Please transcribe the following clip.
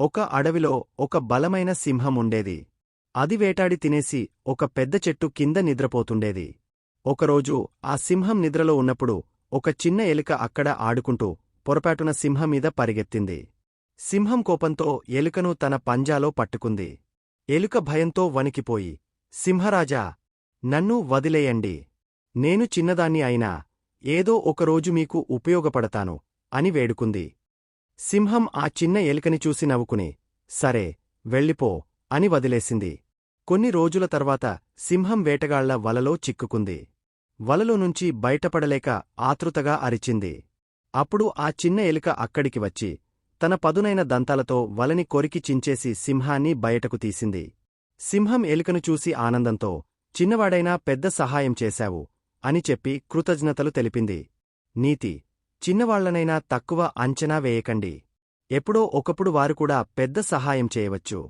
ఒక అడవిలో ఒక బలమైన సింహం ఉండేది అది వేటాడి తినేసి ఒక పెద్ద చెట్టు కింద నిద్రపోతుండేది. ఒకరోజు ఆ సింహం నిద్రలో ఉన్నప్పుడు ఒక చిన్న ఎలుక అక్కడ ఆడుకుంటూ పొరపాటున సింహం మీద పరిగెత్తింది. సింహం కోపంతో ఎలుకను తన పంజాలో పట్టుకుంది. ఎలుక భయంతో వణికిపోయి సింహరాజా నన్ను వదిలేయండి. నేను చిన్నదాన్ని అయినా ఏదో ఒకరోజు మీకు ఉపయోగపడతాను అని వేడుకుంది. సింహం ఆ చిన్న ఎలికని చూసి నవ్వుకుని సరే వెళ్ళిపో అని వదిలేసింది. కొన్ని రోజుల తర్వాత సింహం వేటగాళ్ళ వలలో చిక్కుకుంది. వలలో నుంచి బయటపడలేక ఆతృతగా అరిచింది. అప్పుడు ఆ చిన్న ఎలుక అక్కడికి వచ్చి తన పదునైన దంతాలతో వలని కొరికి చించేసి సింహాన్ని బయటకు తీసింది. సింహం ఎలుకను చూసి ఆనందంతో చిన్నవాడైనా పెద్ద సహాయం చేశావు అని చెప్పి కృతజ్ఞతలు తెలిపింది. నీతి చిన్నవాళ్ళనైనా తక్కువ అంచనా వేయకండి. ఎప్పుడో ఒకప్పుడు వారు కూడా పెద్ద సహాయం చేయవచ్చు.